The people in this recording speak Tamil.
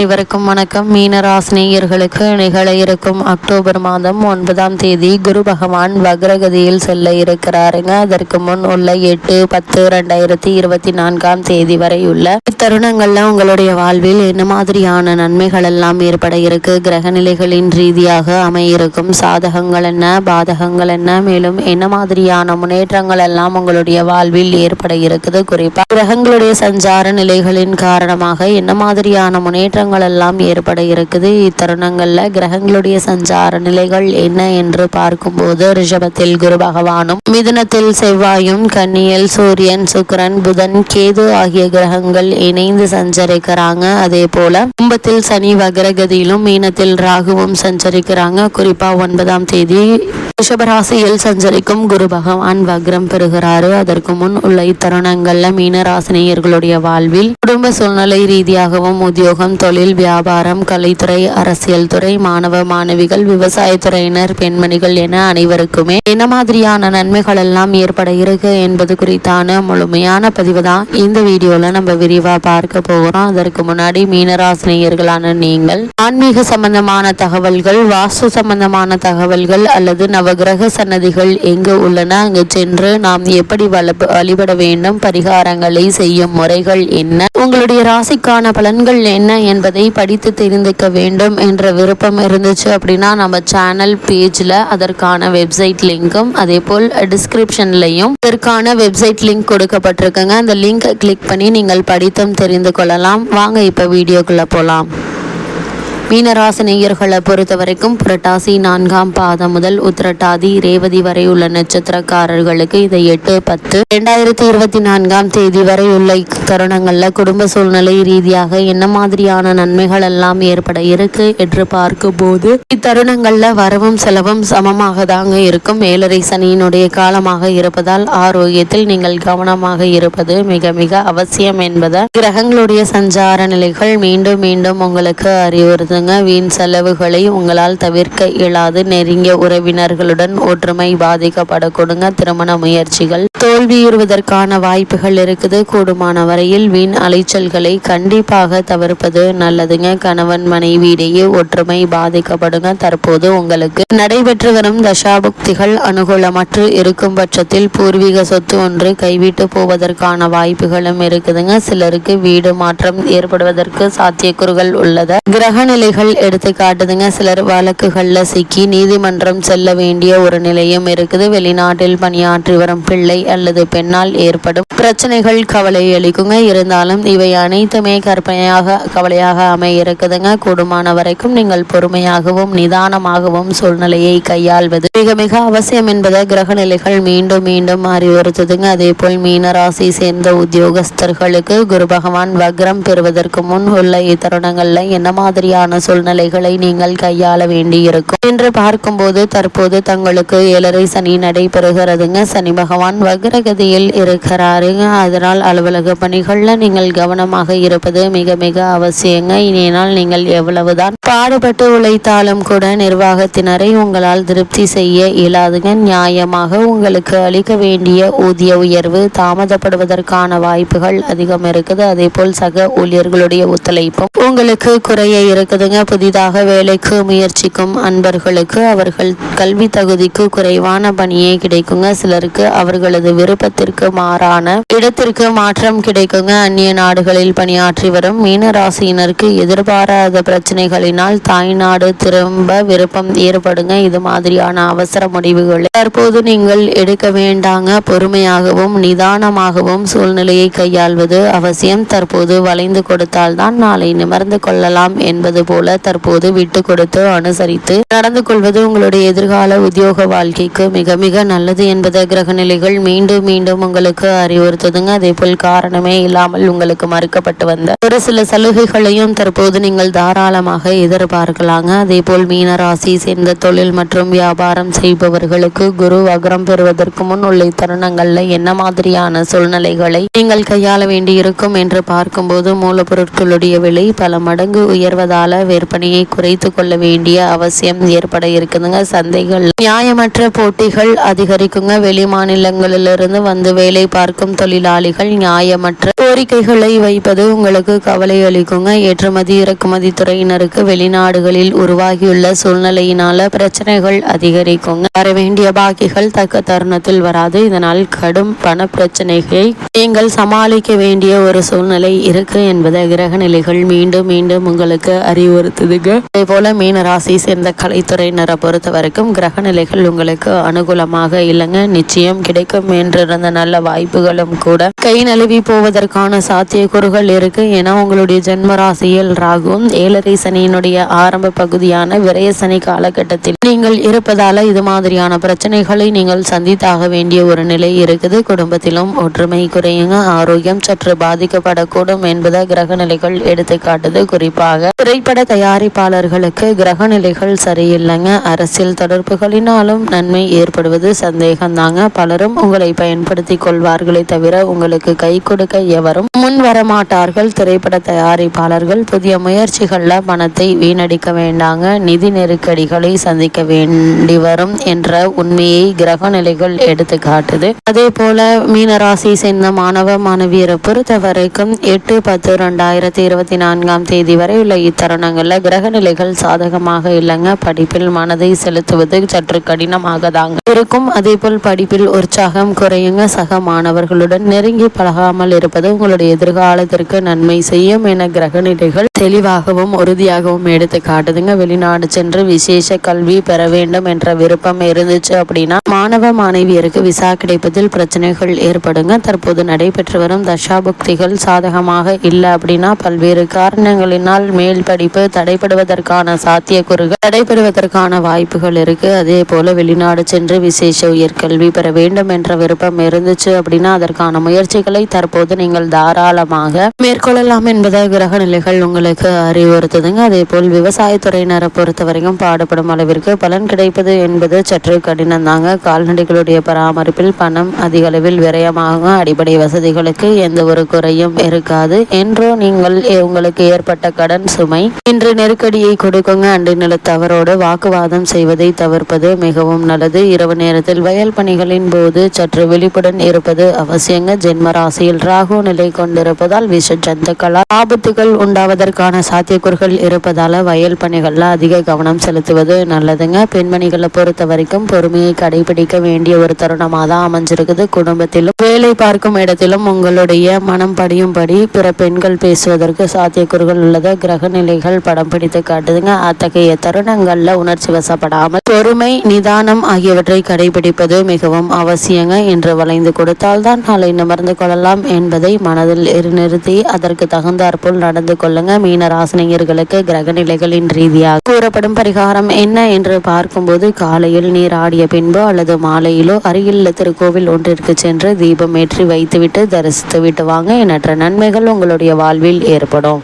அனைவருக்கும் வணக்கம். மீனராசினியர்களுக்கு நிகழ இருக்கும் அக்டோபர் மாதம் ஒன்பதாம் தேதி குரு பகவான் வக்ரகதியில் செல்ல இருக்கிறாருங்க. அதற்கு முன் உள்ள எட்டு பத்து ரெண்டாயிரத்தி இருபத்தி நான்காம் தேதி வரை உள்ள இத்தருணங்கள்ல உங்களுடைய வாழ்வில் என்ன மாதிரியான நன்மைகள் எல்லாம் ஏற்பட இருக்கு? கிரக நிலைகளின் ரீதியாக அமையிருக்கும் சாதகங்கள் என்ன பாதகங்கள் என்ன? மேலும் என்ன மாதிரியான முன்னேற்றங்கள் எல்லாம் உங்களுடைய வாழ்வில் ஏற்பட இருக்குது? குறிப்பா கிரகங்களுடைய சஞ்சார நிலைகளின் காரணமாக என்ன மாதிரியான முன்னேற்றங்கள் எல்லாம் ஏற்பட இருக்குது. இத்தருணங்கள்ல கிரகங்களுடைய சஞ்சார நிலைகள் என்ன என்று பார்க்கும்போது ரிஷபத்தில் குரு பகவானும் மிதுனத்தில் செவ்வாயும் கன்னியில் சூரியன் சுக்கரன் புதன் கேது ஆகிய கிரகங்கள் இணைந்து சஞ்சரிக்கிறாங்க. அதே போல கும்பத்தில் சனி வக்ரகதியிலும் மீனத்தில் ராகுவும் சஞ்சரிக்கிறாங்க. குறிப்பா ஒன்பதாம் தேதி ரிஷபராசியில் சஞ்சரிக்கும் குரு பகவான் வக்ரம் பெறுகிறாரு. அதற்கு முன் உள்ள இத்தருணங்கள்ல மீனராசினியர்களுடைய வாழ்வில் குடும்ப சூழ்நிலை ரீதியாகவும் உத்தியோகம் தொழில் வியாபாரம் கலைத்துறை அரசியல் துறை மாணவ மாணவிகள் விவசாயத்துறையினர் பெண்மணிகள் என அனைவருக்குமே என்ன மாதிரியான நன்மைகள் எல்லாம் ஏற்பட இருக்கு என்பது குறித்தான முழுமையான பதிவு தான் இந்த வீடியோல நம்ம விரிவா பார்க்க போகிறோம் அதற்கு முன்னாடி மீனராசினியர்களான நீங்கள் ஆன்மீக சம்பந்தமான தகவல்கள் வாஸ்து சம்பந்தமான தகவல்கள் அல்லது நவகிரக சன்னதிகள் எங்கு உள்ளன? அங்கு சென்று நாம் எப்படி வழிபட வேண்டும்? பரிகாரங்களை செய்யும் முறைகள் என்ன? உங்களுடைய ராசிக்கான பலன்கள் என்ன என்பதை படித்து தெரிந்துக்க வேண்டும் என்ற விருப்பம் இருந்துச்சு அப்படின்னா நம்ம சேனல் பேஜ்ல அதற்கான வெப்சைட் லிங்க்கும் அதே போல் டிஸ்கிரிப்ஷன்லையும் இதற்கான வெப்சைட் லிங்க் கொடுக்கப்பட்டிருக்குங்க. அந்த லிங்கை கிளிக் பண்ணி நீங்கள் படித்தும் தெரிந்து கொள்ளலாம். வாங்க இப்போ வீடியோக்குள்ளே போகலாம் மீனராசி நேயர்களை பொறுத்த வரைக்கும் புரட்டாசி நான்காம் பாதம் முதல் உத்திரட்டாதி ரேவதி வரை உள்ள நட்சத்திரக்காரர்களுக்கு இதை எட்டு பத்து இரண்டாயிரத்தி இருபத்தி நான்காம் தேதி வரை உள்ள தருணங்களில் குடும்ப சூழ்நிலை ரீதியாக என்ன மாதிரியான நன்மைகள் எல்லாம் ஏற்பட இருக்கு என்று பார்க்கும் போது இத்தருணங்கள்ல வரவும் செலவும் சமமாக தாங்க இருக்கும். மேலரை சனியினுடைய காலமாக இருப்பதால் ஆரோக்கியத்தில் நீங்கள் கவனமாக இருப்பது மிக மிக அவசியம் என்பதை கிரகங்களுடைய சஞ்சார நிலைகள் மீண்டும் மீண்டும் உங்களுக்கு அறிவுறுத்துங்க வீண் செலவுகளை உங்களால் தவிர்க்க இயலாது. நெருங்கிய உறவினர்களுடன் ஒற்றுமை பாதிக்கப்படக்கூடுங்க திருமண முயற்சிகள். தோல்வியுறுவதற்கான வாய்ப்புகள் இருக்குது. கூடுமான வரையில் வீண் அலைச்சல்களை கண்டிப்பாக தவிர்ப்பது நல்லதுங்க. கணவன் மனைவியிடையே ஒற்றுமை பாதிக்கப்படுங்க தற்போது உங்களுக்கு நடைபெற்று வரும் தசாபுக்திகள் அனுகூலமற்று இருக்கும் பட்சத்தில் பூர்வீக சொத்து ஒன்று கைவிட்டு போவதற்கான வாய்ப்புகளும் இருக்குதுங்க. சிலருக்கு வீடு மாற்றம் ஏற்படுவதற்கு சாத்தியக்கூறுகள் உள்ளது. கிரக நிலைகள் எடுத்து காட்டுதுங்க. சிலர் வழக்குகளில் சிக்கி நீதிமன்றம் செல்ல வேண்டிய ஒரு நிலையும் இருக்குது. வெளிநாட்டில் பணியாற்றி வரும் பிள்ளை அல்லது பெண்ணால் ஏற்படும் பிரச்சனைகள் கவலை அளிக்குங்க. இருந்தாலும் இவை அனைத்துமே கற்பனையாக கவலையாக அமைய இருக்குதுங்க கூடுமான வரைக்கும் நீங்கள் பொறுமையாகவும் நிதானமாகவும் சூழ்நிலையை கையாள்வது மிக மிக அவசியம் என்பதை கிரக நிலைகள் மீண்டும் மீண்டும் அறிவுறுத்துதுங்க. அதே போல் மீன ராசி சேர்ந்த உத்தியோகஸ்தர்களுக்கு குரு பகவான் வக்ரம் பெறுவதற்கு முன் உள்ள இத்தருணங்கள்ல என்ன மாதிரியான சூழ்நிலைகளை நீங்கள் கையாள வேண்டியிருக்கும். என்று பார்க்கும்போது தற்போது தங்களுக்கு ஏழரை சனி நடைபெறுகிறதுங்க. சனி பகவான் வக்ரகதியில் இருக்கிறாருங்க அதனால் அலுவலக பணிகளில் நீங்கள் கவனமாக இருப்பது மிக மிக அவசியங்க. இனியினால் நீங்கள் எவ்வளவுதான் பாடுபட்டு உழைத்தாலும் கூட நிர்வாகத்தினரை உங்களால் திருப்தி செய்ய இயலாதுங்க. நியாயமாக உங்களுக்கு அளிக்க வேண்டிய ஊதிய உயர்வு தாமதப்படுவதற்கான வாய்ப்புகள் அதிகம் இருக்குது. அதே போல் சக ஊழியர்களுடைய ஒத்துழைப்பும் உங்களுக்கு குறைய இருக்குது. இருக்குதுங்க புதிதாக வேலைக்கு முயற்சிக்கும் அன்பர்களுக்கு அவர்கள் கல்வி தகுதிக்கு குறைவான பணியே கிடைக்குங்க. சிலருக்கு அவர்களது விருப்பத்திற்கு மாறான இடத்திற்கு மாற்றம் கிடைக்குங்க. அந்நிய நாடுகளில் பணியாற்றி வரும் மீன ராசியினருக்கு எதிர்பாராத பிரச்சனைகளினால் தாய்நாடு திரும்ப விருப்பம் ஏற்படுங்க. இது மாதிரியான அவசர முடிவுகளை தற்போது நீங்கள் எடுக்க வேண்டாங்க. பொறுமையாகவும் நிதானமாகவும் சூழ்நிலையை கையாள்வது அவசியம். தற்போது வளைந்து கொடுத்தால்தான் நாளை நிமர்ந்து கொள்ளலாம் என்பது போல. தற்போது விட்டு கொடுத்து அனுசரித்து நடந்து கொள்வது உங்களுடைய எதிர்கால உத்தியோக வாழ்க்கைக்கு மிக மிக நல்லது என்பதை கிரக நிலைகள் மீண்டும் மீண்டும் உங்களுக்கு அறிவுறுத்துதுங்க. அதே போல் காரணமே இல்லாமல் உங்களுக்கு மறுக்கப்பட்டு வந்த ஒரு சில சலுகைகளையும் தற்போது நீங்கள் தாராளமாக எதிர்பார்க்கலாங்க. அதே போல் மீன ராசி சேர்ந்த தொழில் மற்றும் வியாபாரம் செய்பவர்களுக்கு குரு வக்ரம் பெறுவதற்கு முன் உள்ள தருணங்கள்ல என்ன மாதிரியான சூழ்நிலைகளை நீங்கள் கையாள வேண்டியிருக்கும் என்று பார்க்கும்போது மூலப்பொருட்களுடைய விலை பல மடங்கு உயர்வதால விற்பனையை குறைத்து கொள்ள வேண்டிய அவசியம் ஏற்பட இருக்குதுங்க. சந்தைகள் நியாயமற்ற போட்டிகள் அதிகரிக்குங்க. வெளி மாநிலங்களிலிருந்து வந்து வேலை பார்க்கும் தொழிலாளிகள் நியாயமற்ற கோரிக்கைகளை வைப்பது உங்களுக்கு கவலை அளிக்குங்க. ஏற்றுமதி இறக்குமதி துறையினருக்கு வெளிநாடுகளில் உருவாகியுள்ள சூழ்நிலையினால பிரச்சனைகள் அதிகரிக்குங்க. வர வேண்டிய பாக்கிகள் தக்க தருணத்தில் வராது. இதனால் கடும் பண பிரச்சனைகளை நீங்கள் சமாளிக்க வேண்டிய ஒரு சூழ்நிலை இருக்கு என்பதை கிரக நிலைகள் மீண்டும் மீண்டும் உங்களுக்கு அறிவு அறிவுறுத்துதுங்க அதே போல மீன ராசி சேர்ந்த கலைத்துறையினரை பொறுத்த வரைக்கும் கிரக நிலைகள் உங்களுக்கு அனுகூலமாக இல்லைங்க. நிச்சயம் கிடைக்கும் என்றிருந்த நல்ல வாய்ப்புகளும் கூட. கை நழுவி போவதற்கான சாத்தியக்கூறுகள் இருக்கு. ஏன்னா உங்களுடைய ஜென்ம ராசியில் ராகுவும் ஏழரை சனியினுடைய ஆரம்ப பகுதியான விரைய சனி காலகட்டத்தில் நீங்கள் இருப்பதால இது மாதிரியான பிரச்சனைகளை நீங்கள் சந்தித்தாக வேண்டிய ஒரு நிலை இருக்குது. குடும்பத்திலும் ஒற்றுமை குறையுங்க. ஆரோக்கியம் சற்று பாதிக்கப்படக்கூடும் என்பதை கிரக நிலைகள் எடுத்து காட்டுது குறிப்பாக. திரைப்பட தயாரிப்பாளர்களுக்கு கிரக நிலைகள் சரியில்லைங்க. அரசியல் தொடர்புகளினாலும் நன்மை ஏற்படுவது சந்தேகம்தாங்க பலரும் உங்களை பயன்படுத்தி கொள்வார்களே தவிர உங்களுக்கு கை கொடுக்க எவரும் முன் வர மாட்டார்கள் திரைப்பட தயாரிப்பாளர்கள் புதிய முயற்சிகள்ல பணத்தை வீணடிக்க வேண்டாங்க. நிதி நெருக்கடிகளை சந்திக்க வேண்டி வரும் என்ற உண்மையை கிரக நிலைகள் எடுத்து காட்டுது அதே போல மீனராசி சேர்ந்த மாணவ மாணவியரை பொறுத்த வரைக்கும் எட்டு பத்து ரெண்டாயிரத்தி இருபத்தி நான்காம் தேதி வரை உள்ள இத்தருணம் கிரக நிலைகள் சாதகமாக இல்லைங்க. படிப்பில் மனதை செலுத்துவது சற்று கடினமாக தாங்க இருக்கும். அதே போல் படிப்பில் உற்சாகம் குறையுங்க. சக மாணவர்களுடன் நெருங்கி பழகாமல் இருப்பது உங்களுடைய எதிர்காலத்திற்கு நன்மை செய்யும் என கிரக நிலைகள் தெளிவாகவும் உறுதியாகவும் எடுத்து காட்டுதுங்க. வெளிநாடு சென்று விசேஷ கல்வி பெற வேண்டும் என்ற விருப்பம் இருந்துச்சு அப்படின்னா மாணவ மாணவியருக்கு விசா கிடைப்பதில் பிரச்சனைகள் ஏற்படுங்க. தற்போது நடைபெற்று வரும் தசாபுக்திகள் சாதகமாக இல்லை அப்படின்னா பல்வேறு காரணங்களினால் மேல் படிப்பு தடைபடுவதற்கான சாத்தியக்கூறுகள் தடைபடுவதற்கான வாய்ப்புகள் இருக்கு. அதே போல வெளிநாடு சென்று விசேஷ உயர்கல்வி பெற வேண்டும் என்ற விருப்பம் இருந்துச்சு அப்படின்னா அதற்கான முயற்சிகளை தற்போது நீங்கள் தாராளமாக மேற்கொள்ளலாம் என்பதை கிரக நிலைகள் உங்களுக்கு அறிவுறுத்துதுங்க. அதே போல் விவசாயத்துறையினரை பொறுத்த வரைக்கும் பாடுபடும் அளவிற்கு பலன் கிடைப்பது என்பது சற்று கடினம் தாங்க கால்நடைகளுடைய பராமரிப்பில் பணம் அதிக அளவில் விரயமாகும். அடிப்படை வசதிகளுக்கு எந்த ஒரு குறையும் இருக்காது. என்றோ நீங்கள் உங்களுக்கு ஏற்பட்ட கடன் சுமை இன்று நெருக்கடியை கொடுக்குங்க. அண்டை நிலத்தவரோடு வாக்குவாதம் செய்வதை தவிர்ப்பது மிகவும் நல்லது. இரவு நேரத்தில் வயல் பணிகளின் போது சற்று விழிப்புடன் இருப்பது அவசியங்க. ஜென்ம ராசியில் ராகு நிலை கொண்டிருப்பதால் விஷ ஜந்துக்களால் ஆபத்துகள் உண்டாவதற்கான சாத்தியக்கூறுகள் இருப்பதால வயல் பணிகளில் அதிக கவனம் செலுத்துவது நல்லதுங்க. பெண்மணிகளை பொறுத்த வரைக்கும் பொறுமையை கடைபிடிக்க வேண்டிய ஒரு தருணமாக தான் அமைஞ்சிருக்குது. குடும்பத்திலும் வேலை பார்க்கும் இடத்திலும் உங்களுடைய மனம் படியும்படி பிற பெண்கள் பேசுவதற்கு சாத்தியக்கூறுகள் உள்ளது. கிரக நிலைகள் படம் பிடித்து காட்டுதுங்க. அத்தகைய தருணங்கள்ல உணர்ச்சி வசப்படாமல் பொறுமை நிதானம் ஆகியவற்றை கடைபிடிப்பது மிகவும் அவசியங்க. என்று வளைந்து கொடுத்தால் தான் நாளை நிமர்ந்து கொள்ளலாம் என்பதை மனதில் நிறுத்தி அதற்கு தகுந்தாற்போல் நடந்து கொள்ளுங்க. மீன ராசினியர்களுக்கு கிரக நிலைகளின் ரீதியாக கூறப்படும் பரிகாரம் என்ன என்று பார்க்கும்போது காலையில் நீர் ஆடிய பின்போ அல்லது மாலையிலோ அருகில் திருக்கோவில் ஒன்றிற்கு சென்று தீபம் ஏற்றி வைத்துவிட்டு தரிசித்து விட்டு வாங்க. எண்ணற்ற நன்மைகள் உங்களுடைய வாழ்வில் ஏற்படும்.